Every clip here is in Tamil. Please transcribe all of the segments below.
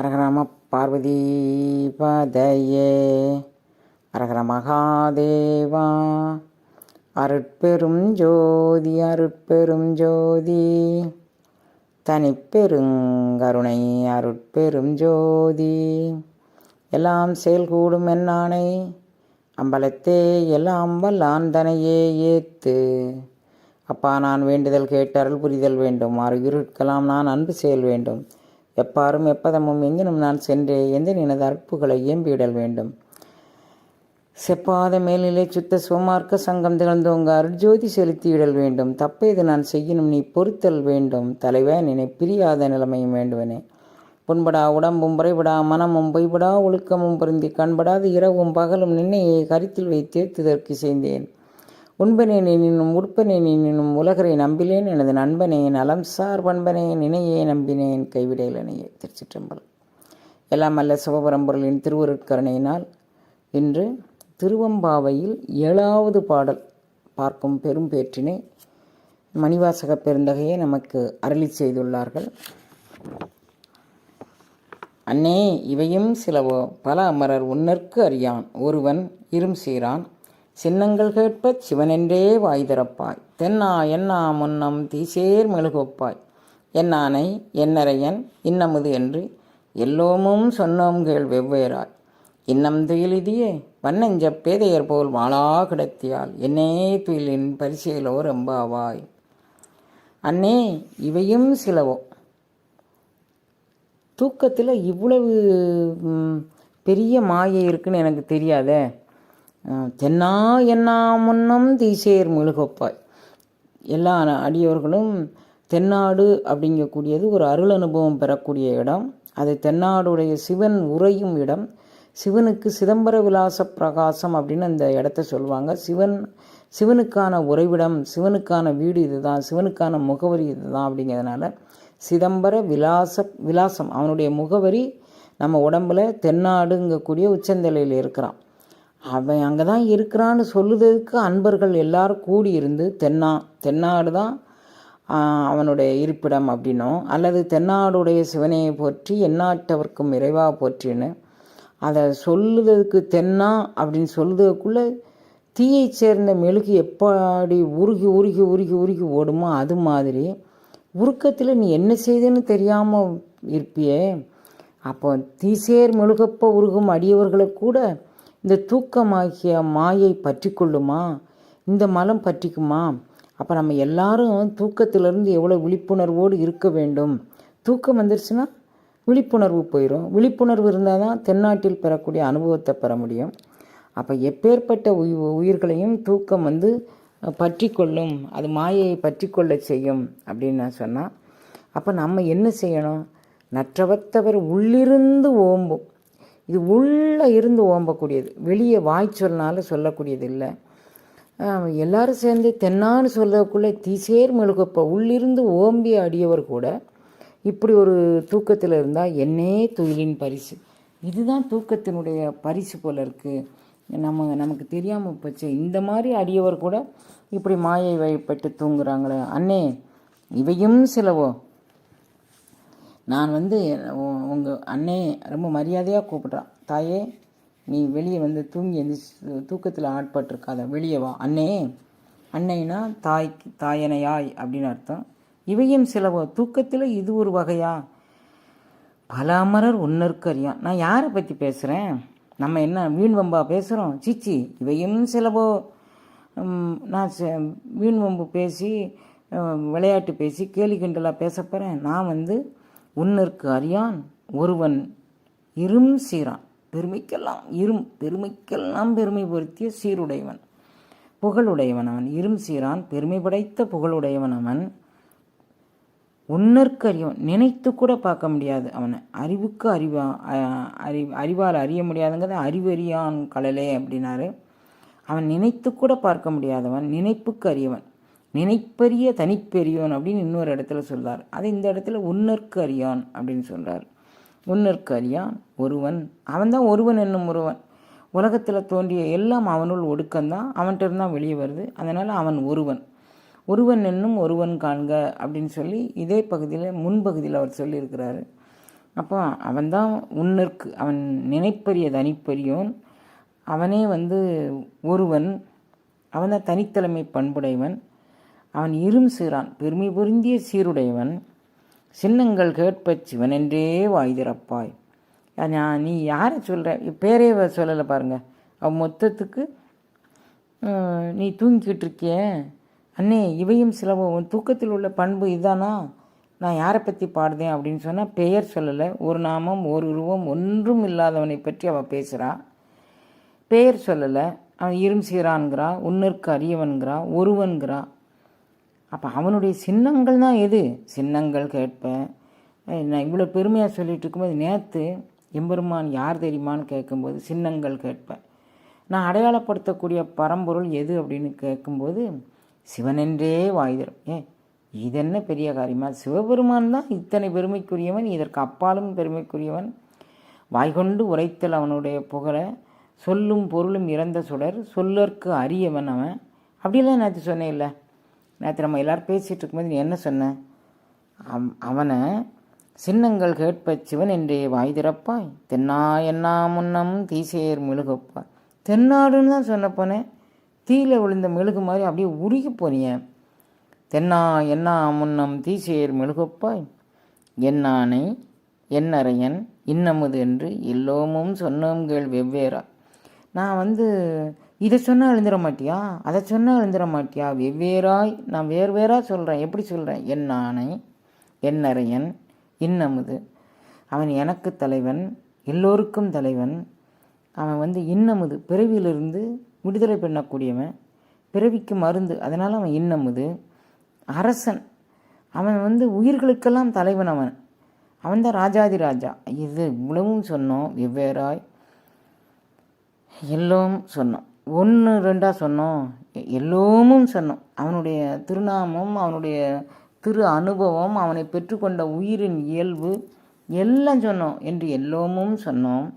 அரகரம பார்வதி பதையே அரகர மகாதேவா. அருட்பெரும் ஜோதி அருட்பெரும் ஜோதி. தனிப்பெருங்கருணை அருட்பெரும் ஜோதி. எல்லாம் செயல்கூடும் என்னானை அம்பலத்தே எல்லாம் வல்லான் தனையே ஏத்து. அப்பா நான் வேண்டுதல் கேட்டு அருள் புரிதல் வேண்டும். அருகிருக்கலாம் நான் அன்பு செயல் வேண்டும். எப்பாரும் எப்பதமும் எங்கினும் நான் சென்றே எந்த நினது அற்புகளை இயம்பிவிடல் வேண்டும். செப்பாத மேல்நிலை சுத்த சுமார்க்க சங்கம் திகழ்ந்தோங்க அருட்ஜோதி செலுத்திவிடல் வேண்டும். தப்பேது நான் செய்யணும் நீ பொறுத்தல் வேண்டும். தலைவன் என்னை பிரியாத நிலைமையும் வேண்டுவனே. புண்படா உடம்பும் புறைபடா மனமும் பொய்படா ஒழுக்கமும் பொருந்தி கண்படாது இரவும் பகலும் நின்னையை கருத்தில் வைத்தேத்துதற்கு செய்தேன். உண்பனே நினும் உட்பனே நினும் உலகரை நம்பிலேன் எனது நண்பனே நலம் சார் பண்பனே நினையே நம்பினேன் கைவிடையிலனையே திருச்சிற்றம்பலம். எல்லாம் அல்ல சிவபரம்பொருளின் திருவருட்கருணையினால் இன்று திருவம்பாவையில் ஏழாவது பாடல் பார்க்கும் பெரும் பேற்றினை மணிவாசக பெருந்தகையை நமக்கு அருளி செய்துள்ளார்கள். அன்னே இவையும் சிலவோ பல அமரர் உன்னற்கு அறியான். ஒருவன் இரும் சீரான் சின்னங்கள் கேட்பச் சிவனென்றே வாய் திறப்பாய். தென்னா என்னா முன்னம் தீசேர் மெழுகொப்பாய். என்னானை என்னரையன் இன்னமுது என்று எல்லோமும் சொன்னோம் கேள் வெவ்வேறாய். இன்னம் துயிலிதியே வண்ணஞ்ச பேதையர் போல் வாழா கிடத்தியால் என்னே துயிலின் பரிசையிலோ ரொம்பாவாய் அண்ணே இவையும் சிலவோ. தூக்கத்தில் இவ்வளவு பெரிய மாயை இருக்குன்னு எனக்கு தெரியாதே. தென்னா என்னா முன்னம் தீசேர் முழுகப்பாய். எல்லா அடியவர்களும் தென்னாடு அப்படிங்கக்கூடியது ஒரு அருள் அனுபவம் பெறக்கூடிய இடம். அது தென்னாடுடைய சிவன் உறையும் இடம். சிவனுக்கு சிதம்பர விலாச பிரகாசம் அப்படின்னு அந்த இடத்த சொல்லுவாங்க. சிவன் சிவனுக்கான உறைவிடம் சிவனுக்கான வீடு இதுதான் சிவனுக்கான முகவரி இதுதான் அப்படிங்கிறதுனால சிதம்பர விலாச விலாசம் அவனுடைய முகவரி நம்ம உடம்புல தென்னாடுங்கக்கூடிய உச்சந்தலையில் இருக்கிறான். அவன் அங்கே தான் இருக்கிறான்னு சொல்லுறதுக்கு அன்பர்கள் எல்லாரும் கூடி இருந்து தென்னா தென்னாடு தான் அவனுடைய இருப்பிடம் அப்படின்னும். அல்லது தென்னாடுடைய சிவனையை போற்றி எண்ணாட்டவர்க்கும் இறைவா போற்றின்னு. அதை சொல்லுறதுக்கு தென்னா அப்படின்னு சொல்லுறதுக்குள்ளே தீயை சேர்ந்த மெழுகு எப்படி உருகி உருகி உருகி உருகி ஓடுமோ அது மாதிரி உருக்கத்தில் நீ என்ன செய்தேன்னு தெரியாமல் இருப்பியே. அப்போ தீசேர் மெழுகப்ப உருகும் அடியவர்களை கூட இந்த தூக்கமாகிய மாயை பற்றி கொள்ளுமா இந்த மலம் பற்றிக்குமா? அப்போ நம்ம எல்லாரும் தூக்கத்திலிருந்து எவ்வளோ விழிப்புணர்வோடு இருக்க வேண்டும்? தூக்கம் வந்துருச்சுன்னா விழிப்புணர்வு போயிடும் விழிப்புணர்வு இருந்தால் தான் தென்னாட்டில் பெறக்கூடிய அனுபவத்தை பெற முடியும். அப்போ எப்பேற்பட்ட உயி உயிர்களையும் தூக்கம் வந்து பற்றி கொள்ளும் அது மாயையை பற்றி கொள்ள செய்யும் அப்படின்னு நான் சொன்னால் அப்போ நம்ம என்ன செய்யணும்? நற்றவத்தவர் உள்ளிருந்து ஓம்பும். இது உள்ளே இருந்து ஓம்பக்கூடியது. வெளியே வாய் சொன்னால சொல்லக்கூடியது இல்லை. எல்லாரும் சேர்ந்து தென்னான்னு சொல்லக்குள்ளே தீசேர் மெழுகப்போ உள்ளிருந்து ஓம்பி அடியவர் கூட இப்படி ஒரு தூக்கத்தில் இருந்தால் என்னே துயிலின் பரிசு. இதுதான் தூக்கத்தினுடைய பரிசு போல இருக்குது நம்ம நமக்கு தெரியாமல் போச்சு. இந்த மாதிரி அடியவர் கூட இப்படி மாயை வழிபட்டு தூங்குறாங்களே. அண்ணே இவையும் சிலவோ? நான் வந்து உங்கள் அண்ணே ரொம்ப மரியாதையாக கூப்பிட்றான். தாயே நீ வெளியே வந்து தூங்கி எந்திரிச்சு தூக்கத்தில் ஆட்பட்டிருக்காத. வெளியே வா. அண்ணே அன்னைனா தாய் தாயனையாய் அப்படின்னு அர்த்தம். இவையும் சிலவோ தூக்கத்தில் இது ஒரு வகையா? பல அமரர் உன்னருக்கு அறியான். நான் யாரை பற்றி பேசுகிறேன் நம்ம என்ன வீண் வம்பா பேசுகிறோம் சிச்சி இவையும் சிலவோ நான் செ- வீண் வம்பு பேசி விளையாட்டு பேசி கேலி கிண்டலாக பேச போகிறேன் நான் வந்து உன்னருக்கு அறியான் ஒருவன் இரும் சீரான். பெருமைக்கெல்லாம் இரும் பெருமைக்கெல்லாம் பெருமை பொருத்திய சீருடையவன். புகழுடையவன் அவன் இரும் சீரான். பெருமை படைத்த புகழுடையவன் அவன். உன்னற்கு அறியவன். நினைத்து கூட பார்க்க முடியாது அவனை. அறிவுக்கு அறிவா அறி அறிவால் அறிய முடியாதுங்கிறத அறிவறியான் கடலே அப்படின்னாரு. அவன் நினைத்து கூட பார்க்க முடியாதவன் நினைப்புக்கு அறியவன். நினைப்பரிய தனிப்பெரியோன் அப்படின்னு இன்னொரு இடத்துல சொல்கிறார் அது இந்த இடத்துல உன்னற்கு அறியான் அப்படின்னு சொல்கிறார் உன்னற்கு அறியான் ஒருவன். அவன்தான் ஒருவன் என்னும் ஒருவன். உலகத்தில் தோன்றிய எல்லாம் அவனுள் ஒடுக்கம்தான் அவன்கிட்ட இருந்தால் வெளியே வருது. அதனால் அவன் ஒருவன். ஒருவன் என்னும் ஒருவன் காண்க அப்படின்னு சொல்லி இதே பகுதியில் முன்பகுதியில் அவர் சொல்லியிருக்கிறாரு. அப்போ அவன்தான் உன்னற்கு அவன் நினைப்பரிய தனிப்பரியோன். அவனே வந்து ஒருவன். அவன் தான் தனித்தலைமை பண்புடையவன். அவன் இரும் சீரான் பெருமை பொருந்திய சீருடையவன். சின்னங்கள் கேட்பச் சிவனென்றே வாய் திறப்பாய். நான் நீ யாரை சொல்கிற பேரே சொல்லலை பாருங்க. அவன் மொத்தத்துக்கு நீ தூங்கிக்கிட்டு இருக்கிய. அண்ணே இவையும் சிலவும். உன் தூக்கத்தில் உள்ள பண்பு இதானா? நான் யாரை பற்றி பாடுதேன் அப்படின்னு சொன்னால் பெயர் சொல்லலை. ஒரு நாமம் ஒரு உருவம் ஒன்றும் இல்லாதவனை பற்றி அவள் பேசுகிறா பெயர் சொல்லலை. அவன் இரும் சீரான்கிறா உன்னிற்கு அரியவன்கிறா ஒருவன்கிறா. அப்போ அவனுடைய சின்னங்கள் தான் எது? சின்னங்கள் கேட்பேன். நான் இவ்வளோ பெருமையாக சொல்லிகிட்டு இருக்கும்போது நேற்று எம்பெருமான் யார் தெரியுமான்னு கேட்கும்போது சின்னங்கள் கேட்பேன். நான் அடையாளப்படுத்தக்கூடிய பரம்பொருள் எது அப்படின்னு கேட்கும்போது சிவனென்றே வாய்தரும் ஏ இது என்ன பெரிய காரியமா? சிவபெருமான் தான் இத்தனை பெருமைக்குரியவன் இதற்கு அப்பாலும் பெருமைக்குரியவன். வாய்கொண்டு உரைத்தல் அவனுடைய புகழை சொல்லும் பொருளும் இறந்த சுடர் சொல்லற்கு அரியவன் அவன். அப்படிலாம் நேற்று சொன்னேன் இல்லை நேற்று நம்ம எல்லோரும் பேசிகிட்டு இருக்கும்போது நீ என்ன சொன்ன? அவ் அவனை சின்னங்கள் கேட்பச்சிவன் என்றே வாய் திறப்பாய். தென்னா என்னா முன்னம் தீசேர் மெழுகப்பாய். தென்னாடுன்னு தான் சொன்ன போனேன் தீயில விழுந்த மெழுகு மாதிரி அப்படியே உருகி போனிய. தென்னா என்னா முன்னம் தீசேர் மெழுகப்பாய். என்னானை என்னறையன் இன்னமுது என்று எல்லோமும் சொன்னோம்கள் வெவ்வேறா. நான் வந்து இதை சொன்னால் எழுந்துட மாட்டியா? அதை சொன்னால் எழுந்துட மாட்டியா? வெவ்வேறாய் நான் வேறு வேறாக சொல்கிறேன் எப்படி சொல்கிறேன் என் ஆணை என் அறையன் இன்னமுது அவன் எனக்கு தலைவன் எல்லோருக்கும் தலைவன். அவன் வந்து இன்னமுது பிறவியிலிருந்து விடுதலை பண்ணக்கூடியவன். பிறவிக்கு மருந்து. அதனால் அவன் இன்னமுது அரசன். அவன் வந்து உயிர்களுக்கெல்லாம் தலைவன் அவன். அவன் தான் ராஜாதி ராஜா. இது இவ்வளவும் சொன்னோம். வெவ்வேறாய். எல்லோரும் சொன்னோம். ஒன்று ரெண்டாக சொன்னோம். எல்லோமும் சொன்னோம். அவனுடைய திருநாமம் அவனுடைய திரு அனுபவம் அவனை பெற்றுக்கொண்ட உயிரின் இயல்பு எல்லாம் சொன்னோம் என்று எல்லோமும் சொன்னோம்.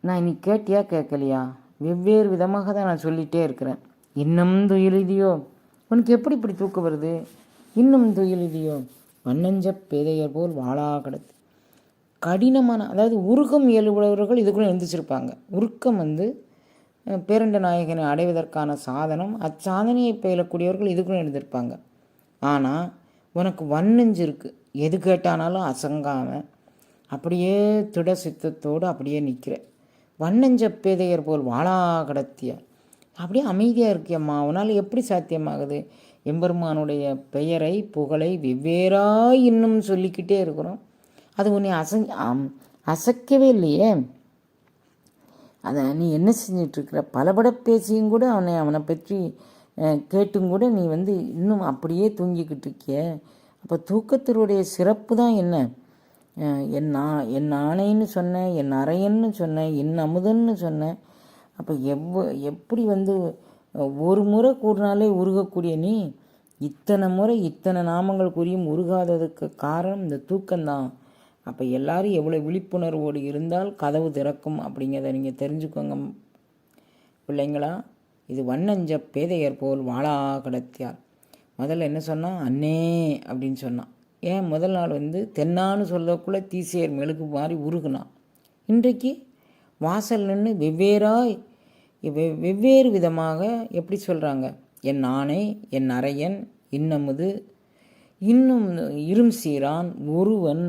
நான் நீ கேட்டியா கேட்கலையா? வெவ்வேறு விதமாக தான் நான் சொல்லிகிட்டே இருக்கிறேன். இன்னும் துயிலிதியோ? உனக்கு எப்படி இப்படி தூக்கம் வருது? இன்னும் துயிலிதியோ? வண்ணஞ்ச பேதையர் போல் வாழா கிடது கடினமான அதாவது உருக்கம் இயல்புள்ளவர்கள் இதுக்குள்ளே எழுந்திரிச்சிருப்பாங்க. உருக்கம் வந்து பேரண்ட நாயகனை அடைவதற்கான சாதனம் அச்சாதனையை பயிலக்கூடியவர்கள் இதுக்குள்ள எழுந்திருப்பாங்க ஆனால் உனக்கு வன்னஞ்சு இருக்குது எது கேட்டானாலும் அசங்காமல் அப்படியே திட சித்தத்தோடு அப்படியே நிற்கிற வன்னஞ்ச பேதையர் போல் வாழா கடத்திய. அப்படியே அமைதியாக இருக்கியம்மா. உன்னால் எப்படி சாத்தியமாகுது? எம்பெருமானுடைய பெயரை புகழை வெவ்வேறாக இன்னும் சொல்லிக்கிட்டே இருக்கிறோம். அது உன்னை அசங் அசைக்கவே இல்லையே. அதை நீ என்ன செஞ்சிட்ருக்கிற? பலபட பேசியும் கூட அவனை அவனை பற்றி கேட்டும் கூட நீ வந்து இன்னும் அப்படியே தூங்கிக்கிட்டு இருக்கிய அப்போ தூக்கத்தினுடைய சிறப்பு தான் என்ன? என் நா என் ஆணைன்னு சொன்னேன் என் அறையன்னு சொன்னேன் என் அமுதன்னு சொன்னேன் அப்போ எவ்வ எப்படி வந்து ஒரு முறை கூடினாலே உருகக்கூடிய நீ? இத்தனை முறை இத்தனை நாமங்கள் கூறியும் உருகாததுக்கு காரணம் இந்த தூக்கம்தான். அப்போ எல்லாரும் எவ்வளோ விழிப்புணர்வோடு இருந்தால் கதவு திறக்கும் அப்படிங்கிறத நீங்கள் தெரிஞ்சுக்கோங்க. பிள்ளைங்களா இது வண்ணஞ்ச பேதையர் போல் வாழா கடத்தியார் முதல்ல என்ன சொன்னான்? அண்ணே அப்படின்னு சொன்னான். ஏன்? முதல் நாள் வந்து தென்னான்னு சொல்லக்குள்ளே தீசையர் மெழுகு மாதிரி உருகுனான். இன்றைக்கு வாசல் நின்று வெவ்வேறாய் வெவ்வேறு விதமாக எப்படி சொல்கிறாங்க என் ஆணை என் அரையன் இன்னமுது இன்னும் இரும் சீரான் ஒருவன்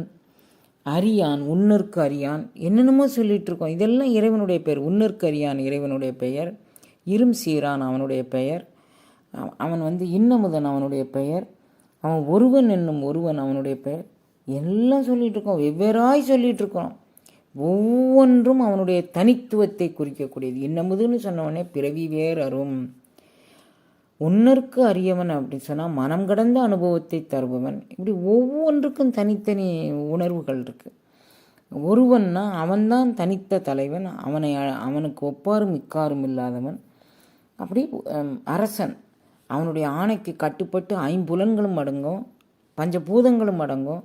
அரியான் உன்னர்க்கு அரியான். என்னென்னமோ சொல்லிகிட்டு இருக்கோம் இதெல்லாம் இறைவனுடைய பெயர். உன்னிற்கு அரியான் இறைவனுடைய பெயர். இரும் சீரான் அவனுடைய பெயர். அவன் வந்து இன்னமுதன் அவனுடைய பெயர். அவன் ஒருவன் என்னும் ஒருவன் அவனுடைய பெயர். எல்லாம் சொல்லிகிட்டு இருக்கோம் வெவ்வேறாய் சொல்லிகிட்டு இருக்கிறோம் ஒவ்வொன்றும் அவனுடைய தனித்துவத்தை குறிக்கக்கூடியது. இன்னமுதுன்னு சொன்னவனே பிறவி வேறு அரும் ஒன்னருக்கு அரியவன் அப்படின்னு சொன்னால் மனம் கடந்த அனுபவத்தை தருபவன். இப்படி ஒவ்வொன்றுக்கும் தனித்தனி உணர்வுகள் இருக்குது ஒருவன்னா அவன்தான் தனித்த தலைவன் அவனை அவனுக்கு ஒப்பாரும் இக்காரும் இல்லாதவன். அப்படி அரசன். அவனுடைய ஆணைக்கு கட்டுப்பட்டு ஐம்புலன்களும் அடங்கும் பஞ்சபூதங்களும் அடங்கும்.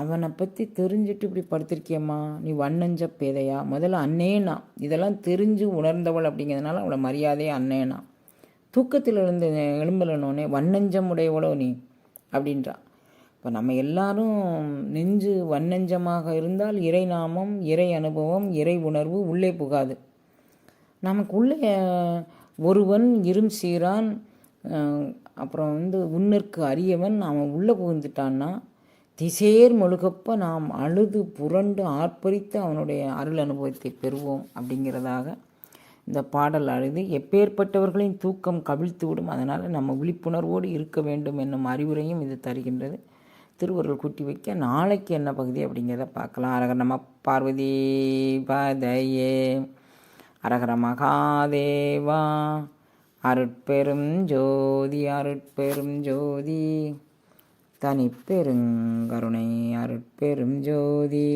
அவனை பற்றி தெரிஞ்சுட்டு இப்படி படுத்திருக்கியம்மா நீ வண்ணஞ்ச பேதையா? முதல்ல அண்ணேனா. இதெல்லாம் தெரிஞ்சு உணர்ந்தவள் அப்படிங்கிறதுனால அவளை மரியாதையே அண்ணேனா. தூக்கத்தில் எழுந்து எழும்பலனோனே வண்ணஞ்சம் உடையவளோ நீ? அப்படின்றான் இப்போ நம்ம எல்லாரும் நெஞ்சு வன்னஞ்சமாக இருந்தால் இறை நாமம் இறை அனுபவம் இறை உணர்வு உள்ளே புகாது. நமக்குள்ளே உள்ளே ஒருவன் இரும் சீரான் அப்புறம் வந்து உன்னிற்கு அரியவன் அவன் உள்ளே புகுந்துட்டான்னா திசேர் மொழுகப்ப நாம் அழுது புரண்டு ஆர்ப்பரித்து அவனுடைய அருள் அனுபவத்தை பெறுவோம் அப்படிங்கிறதாக இந்த பாடல் அழுது எப்பேற்பட்டவர்களின் தூக்கம் கவிழ்த்து விடும். அதனால் நம்ம விழிப்புணர்வோடு இருக்க வேண்டும் என்னும் அறிவுரையும் இது தருகின்றது. திருவருள் கூட்டி வைக்க நாளைக்கு என்ன பகுதி அப்படிங்கிறத பார்க்கலாம். அரகர் நம பார்வதி பதையே. அரகர மகாதேவா அருட்பெரும் ஜோதி அருட்பெரும் ஜோதி. தனிப்பெருங்கருணை அருட்பெரும் ஜோதி.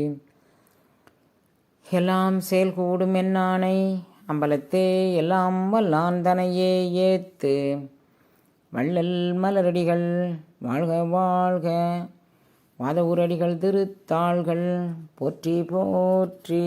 எல்லாம் செயல் கூடும் என்னானை அம்பலத்தே எல்லாம் வல்லான் தனையே ஏத்து. வள்ளல் மலரடிகள் வாழ்க வாழ்க. வாத ஊரடிகள் திருத்தாள்கள் போற்றி போற்றி.